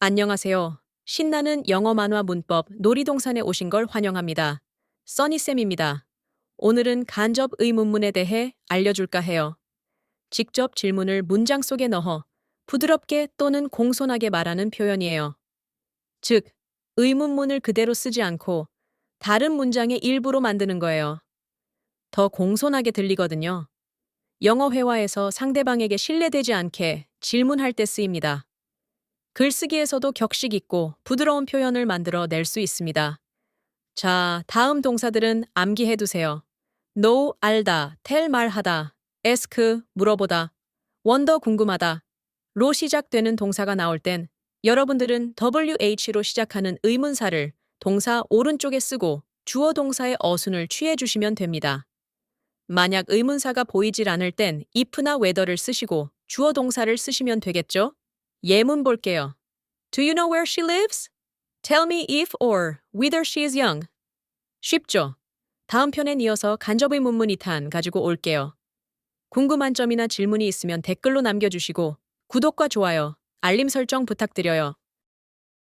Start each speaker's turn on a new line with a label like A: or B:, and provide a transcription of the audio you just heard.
A: 안녕하세요. 신나는 영어 만화 문법 놀이동산에 오신 걸 환영합니다. 써니쌤입니다. 오늘은 간접 의문문에 대해 알려줄까 해요. 직접 질문을 문장 속에 넣어 부드럽게 또는 공손하게 말하는 표현이에요. 즉, 의문문을 그대로 쓰지 않고 다른 문장의 일부로 만드는 거예요. 더 공손하게 들리거든요. 영어 회화에서 상대방에게 신뢰되지 않게 질문할 때 쓰입니다. 글쓰기에서도 격식 있고 부드러운 표현을 만들어 낼 수 있습니다. 자, 다음 동사들은 암기해 두세요. know 알다, tell 말하다, ask 물어보다, wonder 궁금하다. 로 시작되는 동사가 나올 땐 여러분들은 WH로 시작하는 의문사를 동사 오른쪽에 쓰고 주어 동사의 어순을 취해 주시면 됩니다. 만약 의문사가 보이질 않을 땐 if나 whether를 쓰시고 주어 동사를 쓰시면 되겠죠? 예문 볼게요. Do you know where she lives? Tell me if or whether she is young. 쉽죠? 다음 편엔 이어서 간접의 문문 2탄 가지고 올게요. 궁금한 점이나 질문이 있으면 댓글로 남겨주시고 구독과 좋아요, 알림 설정 부탁드려요.